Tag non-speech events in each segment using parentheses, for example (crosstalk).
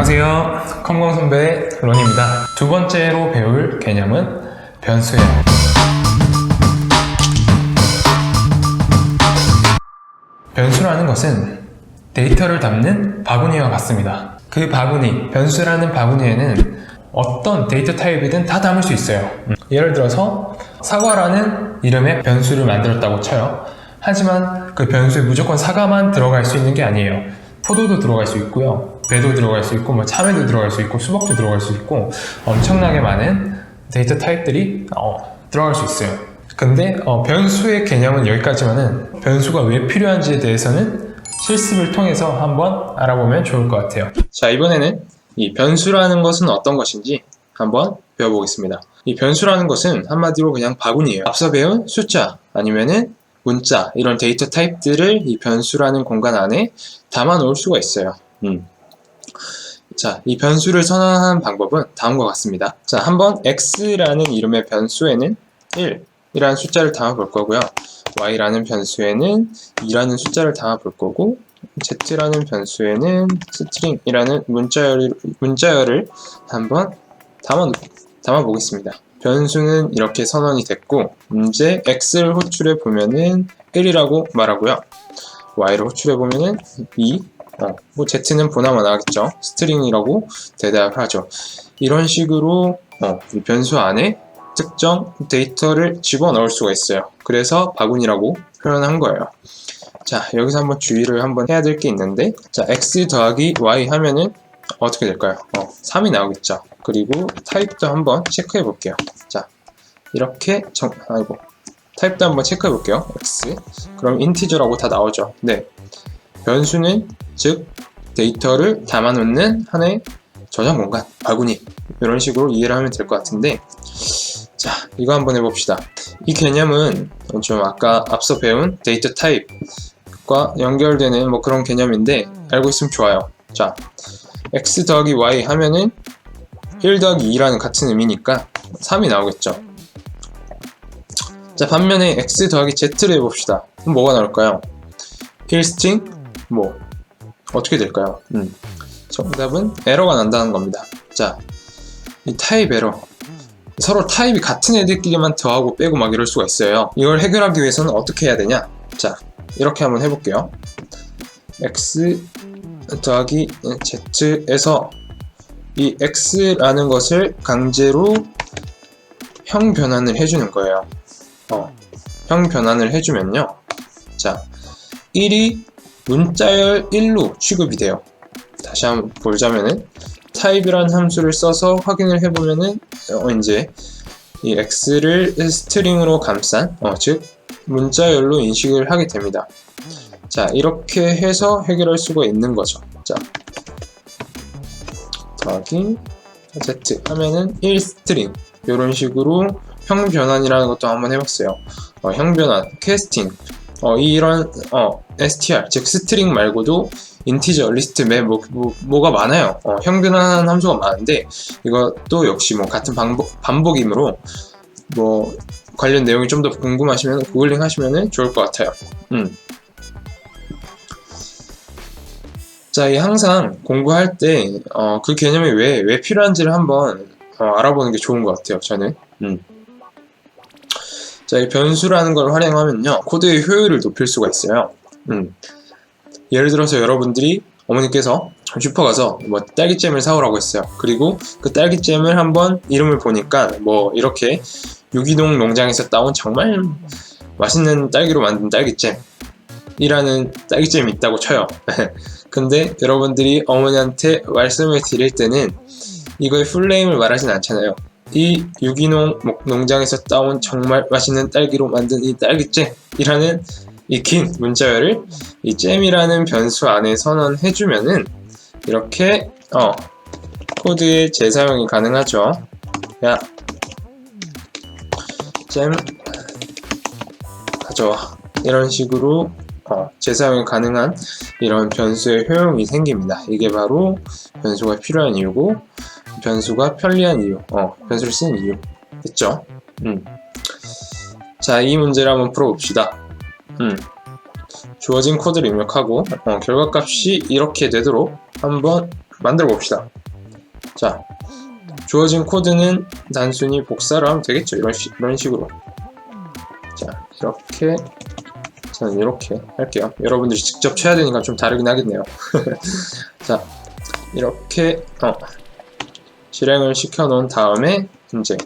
안녕하세요. 컴공 선배 론입니다. 두 번째로 배울 개념은 변수예요. 변수라는 것은 데이터를 담는 바구니와 같습니다. 그 바구니, 변수라는 바구니에는 어떤 데이터 타입이든 다 담을 수 있어요. 음, 예를 들어서 사과라는 이름의 변수를 만들었다고 쳐요. 하지만 그 변수에 무조건 사과만 들어갈 수 있는 게 아니에요. 포도도 들어갈 수 있고요. 배도 들어갈 수 있고, 뭐 참외도 들어갈 수 있고, 수박도 들어갈 수 있고, 엄청나게 많은 데이터 타입들이 어, 들어갈 수 있어요. 근데 어, 변수의 개념은 여기까지만은 변수가 왜 필요한지에 대해서는 실습을 통해서 한번 알아보면 좋을 것 같아요. 자, 이번에는 이 변수라는 것은 어떤 것인지 한번 배워보겠습니다. 이 변수라는 것은 한마디로 그냥 바구니예요. 앞서 배운 숫자 아니면은 문자 이런 데이터 타입들을 이 변수라는 공간 안에 담아 놓을 수가 있어요. 음. 자, 이 변수를 선언하는 방법은 다음과 같습니다. 자, 한번 x라는 이름의 변수에는 1 이라는 숫자를 담아 볼 거고요. y라는 변수에는 2라는 숫자를 담아 볼 거고 z라는 변수에는 스트링이라는 문자열, 문자열을 한번 담아, 담아 보겠습니다. 변수는 이렇게 선언이 됐고 이제 x를 호출해 보면은 1이라고 말하고요. y를 호출해 보면은 2, 어, 뭐 z는 보나마 나겠죠. 스트링이라고 대답하죠. 이런 식으로 어, 이 변수 안에 특정 데이터를 집어넣을 수가 있어요. 그래서 바구니라고 표현한 거예요. 자, 여기서 한번 주의를 한번 해야 될 게 있는데, 자, x 더하기 y 하면은 어떻게 될까요? 어, 3이 나오겠죠. 그리고 타입도 한번 체크해 볼게요. 자, 이렇게 정, 아이고, 타입도 한번 체크해 볼게요. x. 그럼 인티저라고 다 나오죠. 네. 변수는 즉 데이터를 담아놓는 하나의 저장 공간, 바구니 이런 식으로 이해를 하면 될 것 같은데 자 이거 한번 해봅시다. 이 개념은 좀 아까 앞서 배운 데이터 타입과 연결되는 뭐 그런 개념인데 알고 있으면 좋아요. 자 x 더하기 y 하면은 1 더하기 2라는 같은 의미니까 3이 나오겠죠. 자 반면에 x 더하기 z를 해봅시다. 그럼 뭐가 나올까요? 1 스트링 뭐 어떻게 될까요? 음. 정답은 에러가 난다는 겁니다. 자, 이 타입 에러. 서로 타입이 같은 애들끼리만 더하고 빼고 막 이럴 수가 있어요. 이걸 해결하기 위해서는 어떻게 해야 되냐? 자, 이렇게 한번 해볼게요. x 더하기 z에서 이 x라는 것을 강제로 형 변환을 해주는 거예요. 어, 형 변환을 해주면요. 자, 1이 문자열 1로 취급이 돼요. 다시 한번 보자면은 타입이라는 함수를 써서 확인을 해보면은 어, 이제 이 x를 스트링으로 감싼 어, 즉 문자열로 인식을 하게 됩니다. 자 이렇게 해서 해결할 수가 있는 거죠. 자 더하기 z 하면은 1 스트링 이런 식으로 형 변환이라는 것도 한번 해봤어요. 어, 형 변환, 캐스팅 어, 이런 어, str 즉 스트링 말고도 인티저, 리스트, 맵 뭐, 뭐, 뭐가 많아요. 어, 형변환 함수가 많은데 이것도 역시 뭐 같은 반복, 반복이므로 뭐 관련 내용이 좀 더 궁금하시면 구글링 하시면 좋을 것 같아요. 음. 자, 이 항상 공부할 때, 어, 그 개념이 왜, 왜 필요한지를 한번 어, 알아보는 게 좋은 것 같아요, 저는. 음. 자, 이 변수라는 걸 활용하면요. 코드의 효율을 높일 수가 있어요. 음. 예를 들어서 여러분들이 어머니께서 슈퍼 가서 뭐 딸기잼을 사오라고 했어요. 그리고 그 딸기잼을 한번 이름을 보니까 뭐 이렇게 유기농 농장에서 따온 정말 맛있는 딸기로 만든 딸기잼이라는 딸기잼이 있다고 쳐요. (laughs) 근데 여러분들이 어머니한테 말씀을 드릴 때는 이거의 풀네임을 말하진 않잖아요. 이 유기농 농장에서 따온 정말 맛있는 딸기로 만든 이 딸기잼이라는 이 긴 문자열을 이 잼이라는 변수 안에 선언해주면은 이렇게 어 코드의 재사용이 가능하죠. 야, 잼 가져와 이런 식으로 어, 재사용이 가능한 이런 변수의 효용이 생깁니다. 이게 바로 변수가 필요한 이유고 변수가 편리한 이유, 어, 변수를 쓰는 이유. 됐죠? 음. 자, 이 문제를 한번 풀어봅시다. 음. 주어진 코드를 입력하고, 어, 결과값이 이렇게 되도록 한번 만들어 봅시다. 자, 주어진 코드는 단순히 복사를 하면 되겠죠. 이런, 식, 이런 식으로. 자, 이렇게. 저는 이렇게 할게요. 여러분들이 직접 쳐야 되니까 좀 다르긴 하겠네요. (laughs) 자, 이렇게, 어, 실행을 시켜 놓은 다음에, 이제,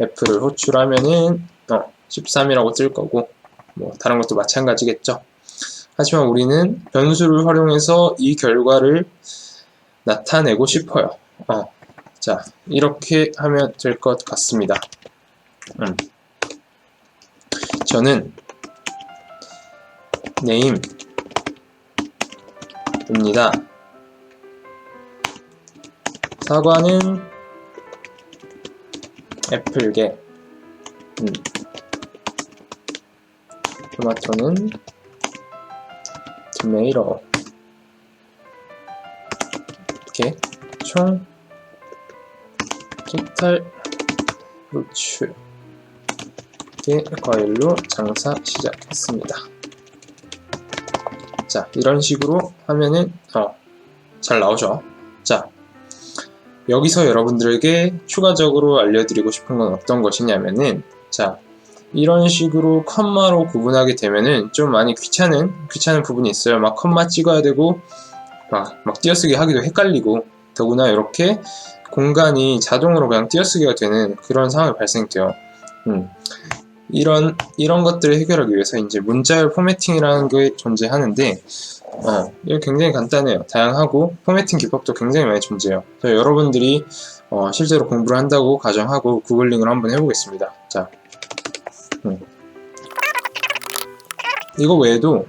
F를 호출하면은, 어, 13이라고 뜰 거고, 뭐, 다른 것도 마찬가지겠죠. 하지만 우리는 변수를 활용해서 이 결과를 나타내고 싶어요. 어, 자, 이렇게 하면 될 것 같습니다. 음. 저는 name입니다. 사과는 애플게, 음. 토마토는 토메이로 이렇게 총 토탈 노출 이렇게 과일로 장사 시작했습니다. 자 이런 식으로 하면은 어, 잘 나오죠. 자 여기서 여러분들에게 추가적으로 알려드리고 싶은 건 어떤 것이냐면은 자 이런 식으로 컴마로 구분하게 되면은 좀 많이 귀찮은 귀찮은 부분이 있어요. 막 컴마 찍어야 되고 막, 막 띄어쓰기 하기도 헷갈리고 더구나 이렇게 공간이 자동으로 그냥 띄어쓰기가 되는 그런 상황이 발생돼요. 음. 이런 이런 것들을 해결하기 위해서 이제 문자열 포매팅이라는 게 존재하는데 어, 이거 굉장히 간단해요. 다양하고 포매팅 기법도 굉장히 많이 존재해요. 그래서 여러분들이 어, 실제로 공부를 한다고 가정하고 구글링을 한번 해보겠습니다. 자, 음. 이거 외에도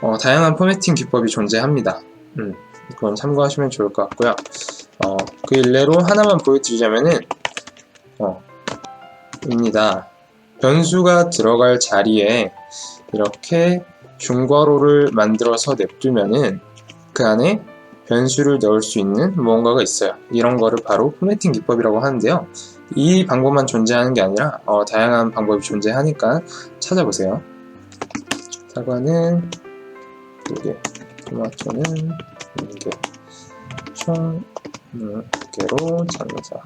어, 다양한 포매팅 기법이 존재합니다. 음, 그건 참고하시면 좋을 것 같고요. 어, 그 일례로 하나만 보여드리자면은 어, 입니다. 변수가 들어갈 자리에 이렇게 중괄호를 만들어서 냅두면은 그 안에 변수를 넣을 수 있는 무언가가 있어요. 이런 거를 바로 포매팅 기법이라고 하는데요. 이 방법만 존재하는 게 아니라 어, 다양한 방법이 존재하니까 찾아보세요. 사과는 두 개, 토마토는 한 개, 총 4개로 장사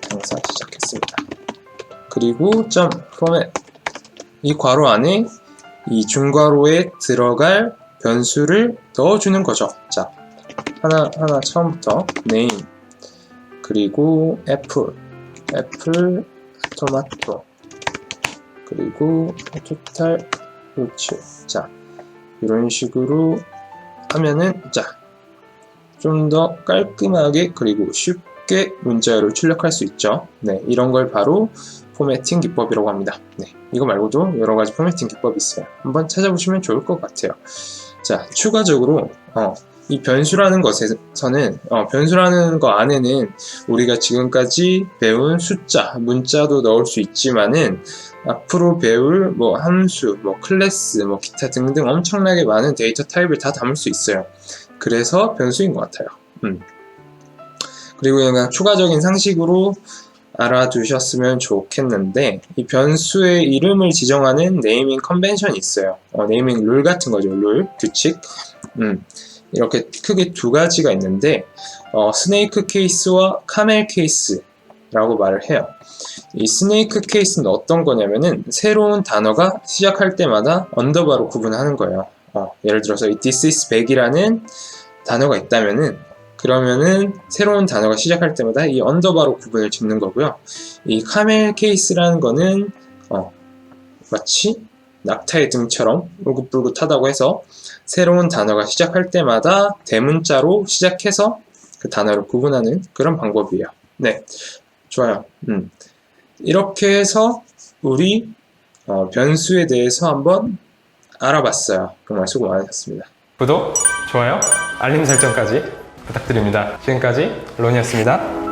장사 시작했습니다. 그리고 점 포맷 이 괄호 안에 이 중괄호에 들어갈 변수를 넣어주는 거죠. 자, 하나 하나 처음부터 name 그리고 애플 애플 토마토 그리고 토탈 노출 자 이런 식으로 하면은 자 좀 더 깔끔하게 그리고 쉽게 문자열을 출력할 수 있죠. 네, 이런 걸 바로 포매팅 기법이라고 합니다. 네, 이거 말고도 여러 가지 포매팅 기법이 있어요. 한번 찾아보시면 좋을 것 같아요. 자, 추가적으로 어, 이 변수라는 것에서는 어, 변수라는 거 안에는 우리가 지금까지 배운 숫자, 문자도 넣을 수 있지만은 앞으로 배울 뭐 함수, 뭐 클래스, 뭐 기타 등등 엄청나게 많은 데이터 타입을 다 담을 수 있어요. 그래서 변수인 것 같아요. 음. 그리고 그냥 추가적인 상식으로 알아두셨으면 좋겠는데 이 변수의 이름을 지정하는 네이밍 컨벤션이 있어요. 어, 네이밍 룰 같은 거죠. 룰, 규칙. 음. 이렇게 크게 두 가지가 있는데 어, 스네이크 케이스와 카멜 케이스라고 말을 해요. 이 스네이크 케이스는 어떤 거냐면은 새로운 단어가 시작할 때마다 언더바로 구분하는 거예요. 어, 예를 들어서 이 this is 백이라는 단어가 있다면은 그러면은 새로운 단어가 시작할 때마다 이 언더바로 구분을 짓는 거고요. 이 카멜 케이스라는 거는 어, 마치 낙타의 등처럼 울긋불긋하다고 해서 새로운 단어가 시작할 때마다 대문자로 시작해서 그 단어를 구분하는 그런 방법이에요. 네, 좋아요. 음. 이렇게 해서 우리 어, 변수에 대해서 한번 알아봤어요. 정말 수고 많으셨습니다. 구독, 좋아요, 알림 설정까지 부탁드립니다. 지금까지 론이었습니다.